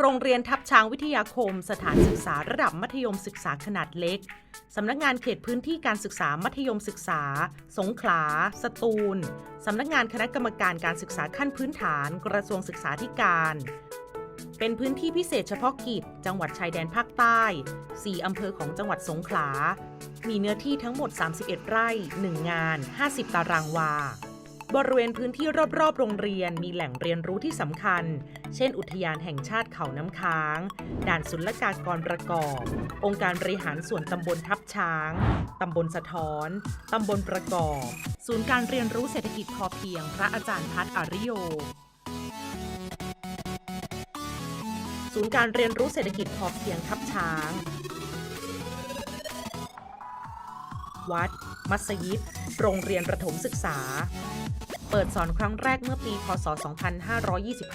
โรงเรียนทับช้างวิทยาคม สถานศึกษาระดับมัธยมศึกษาขนาดเล็ก สำนักงานเขตพื้นที่การศึกษามัธยมศึกษา สงขลา สตูล สำนักงานคณะกรรมการการศึกษาขั้นพื้นฐาน กระทรวงศึกษาธิการ เป็นพื้นที่พิเศษเฉพาะกิจ จังหวัดชายแดนภาคใต้ 4 อำเภอของจังหวัดสงขลา มีเนื้อที่ทั้งหมด 31 ไร่ 1 งาน 50 ตารางวา บริเวณพื้นที่รอบๆ โรงเรียนมีแหล่งเรียนรู้ที่สำคัญ เช่น อุทยานแห่งชาติเขาน้ำค้าง ด่านศุลกากรประกอบ องค์การบริหารส่วนตำบลทับช้าง ตำบลสะท้อน ตำบลประกอบ ศูนย์การเรียนรู้เศรษฐกิจพอเพียง พระอาจารย์พัฒอริโย ศูนย์การเรียนรู้เศรษฐกิจพอเพียงทับช้าง วัด มัสยิด โรงเรียนประถมศึกษา เปิดสอนครั้งแรกเมื่อปี พศ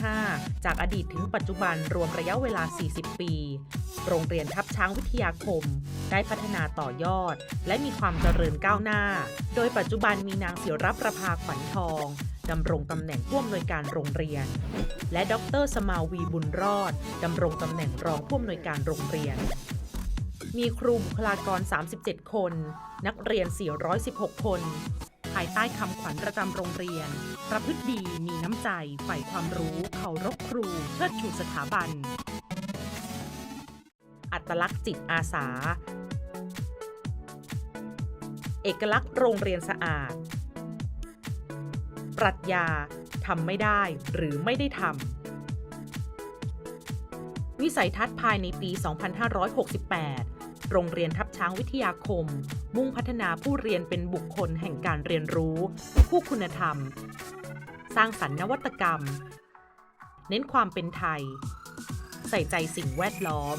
2525 จากอดีตถึงปัจจุบันรวมระยะเวลา 40 ปี โรงเรียนทับช้างวิทยาคม ได้พัฒนาต่อยอด และมีความเจริญก้าวหน้า โดยปัจจุบันมีนางเสียรับประภาขวัญทองดำรงตำแหน่งผู้อำนวยการโรงเรียน และดรสมาวีบุญรอดดำรงตำแหน่งรองผู้อำนวยการโรงเรียน มีครูบุคลากร 37 คน นักเรียน 416 คน ภายใต้คำขวัญประจำโรงเรียน ประพฤติดีมีน้ำใจใฝ่ความรู้เคารพครูเชิดชูสถาบัน อัตลักษณ์จิตอาสา เอกลักษณ์โรงเรียนสะอาด ปรัชญาทำไม่ได้หรือไม่ได้ทำ วิสัยทัศน์ภายในปี 2568 โรงเรียนทับช้างวิทยาคม มุ่งพัฒนาผู้เรียนเป็นบุคคลแห่งการเรียนรู้ ผู้คุณธรรม สร้างสรรค์นวัตกรรม เน้นความเป็นไทย ใส่ใจสิ่งแวดล้อม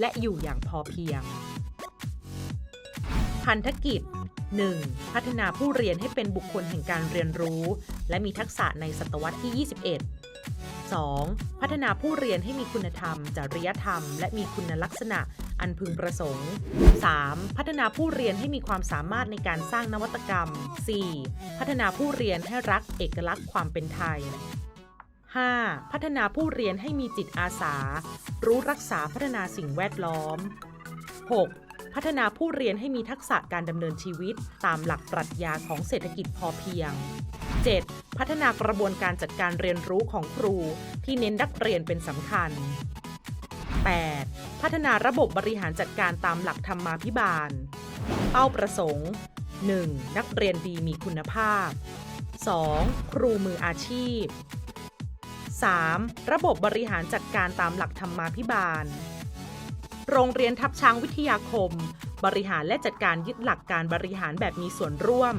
และอยู่อย่างพอเพียง พันธกิจ 1. พัฒนาผู้เรียนให้เป็นบุคคลแห่งการเรียนรู้ และมีทักษะในศตวรรษที่ 21 2. พัฒนาผู้เรียนให้มีคุณธรรม จริยธรรม และมีคุณลักษณะอันพึงประสงค์ 3. พัฒนาผู้เรียนให้มีความสามารถในการสร้างนวัตกรรม 4. พัฒนาผู้เรียนให้รักเอกลักษณ์ความเป็นไทย 5. พัฒนาผู้เรียนให้มีจิตอาสา รู้รักษาพัฒนาสิ่งแวดล้อม 6. พัฒนาผู้เรียนให้มีทักษะการดำเนินชีวิต ตามหลักปรัชญาของเศรษฐกิจพอเพียง 7. พัฒนากระบวนการจัดการเรียนรู้ของครู ที่เน้นนักเรียนเป็นสำคัญ 8. พัฒนาระบบบริหารจัดการตามหลักธรรมาภิบาล เป้าประสงค์ 1. นักเรียนดีมีคุณภาพ 2. ครูมืออาชีพ 3. ระบบบริหารจัดการตามหลักธรรมาภิบาล โรงเรียนทับช้างวิทยาคม บริหารและจัดการยึดหลักการบริหารแบบมีส่วนร่วม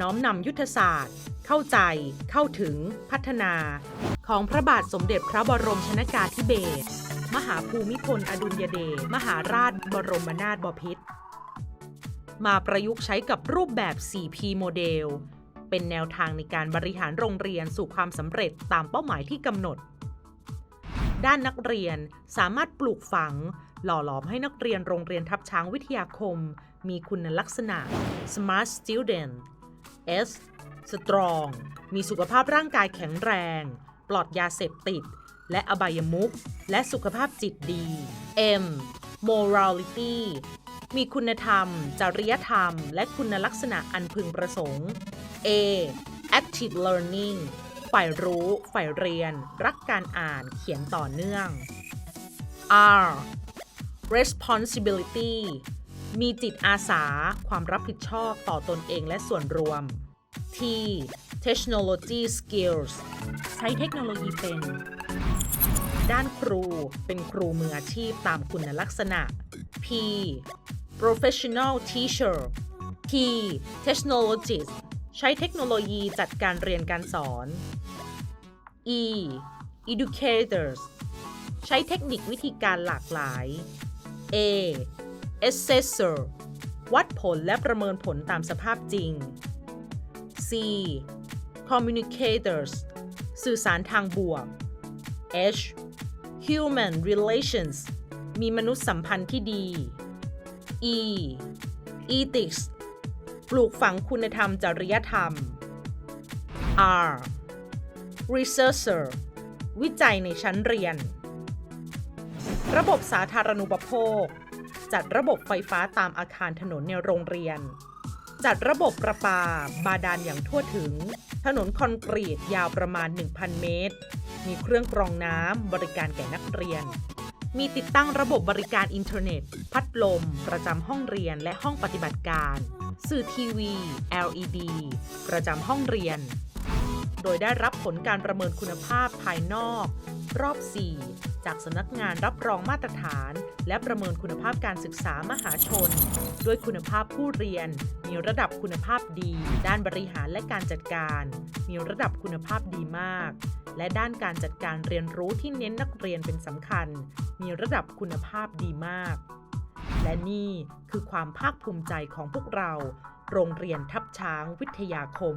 น้อมนำยุทธศาสตร์ เข้าใจ เข้าถึง พัฒนา ของพระบาทสมเด็จพระบรมชนากาธิเบศรมหาภูมิพลอดุลยเดชมหาราชบรมนาถบพิตรมาประยุกต์ใช้กับรูปแบบ 4P โมเดล เป็นแนวทางในการบริหารโรงเรียนสู่ความสำเร็จตามเป้าหมายที่กำหนด ด้านนักเรียนสามารถปลูกฝัง หล่อหลอมให้นักเรียนโรงเรียนทับช้างวิทยาคม มีคุณลักษณะ smart student S strong มีสุขภาพร่างกายแข็งแรง ปลอดยาเสพติด และอบายมุขและสุขภาพจิตดี M morality มีคุณธรรม จริยธรรม และคุณลักษณะอันพึงประสงค์ A active learning ฝ่ายรู้ฝ่ายเรียน รักการอ่านเขียนต่อเนื่อง R responsibility มีจิตอาสาความรับผิดชอบต่อตนเองและส่วนรวม T technology skills ใช้เทคโนโลยีเป็น ด้านครูเป็นครูมืออาชีพตามคุณลักษณะ P professional teacher T technologist ใช้เทคโนโลยีจัดการเรียนการสอน E educators ใช้เทคนิควิธีการหลากหลาย A assessor วัดผลและประเมินผลตามสภาพจริง C communicators สื่อสารทางบวก H human relations มีมนุษยสัมพันธ์ที่ดี E ethics ปลูกฝังคุณธรรมจริยธรรม R researcher วิจัยในชั้นเรียน ระบบสาธารณูปโภค จัดระบบไฟฟ้าตามอาคารถนนในโรงเรียน จัดระบบประปา บาดาลอย่างทั่วถึง ถนนคอนกรีตยาวประมาณ 1,000 เมตร มีเครื่องกรองน้ำบริการแก่นักเรียน มีติดตั้งระบบบริการอินเทอร์เน็ต พัดลม ประจำห้องเรียนและห้องปฏิบัติการ สื่อทีวี LED ประจำห้องเรียน โดยได้รับผลการประเมินคุณภาพภายนอก รอบ 4 จากสำนักงานรับรองมาตรฐาน และประเมินคุณภาพการศึกษามหาชน ด้วยคุณภาพผู้เรียน มีระดับคุณภาพดี ด้านบริหารและการจัดการ มีระดับคุณภาพดีมาก และด้านการจัดการเรียนรู้ที่เน้นนักเรียนเป็นสำคัญ มีระดับคุณภาพดีมาก และนี่คือความภาคภูมิใจของพวกเรา โรงเรียนทับช้างวิทยาคม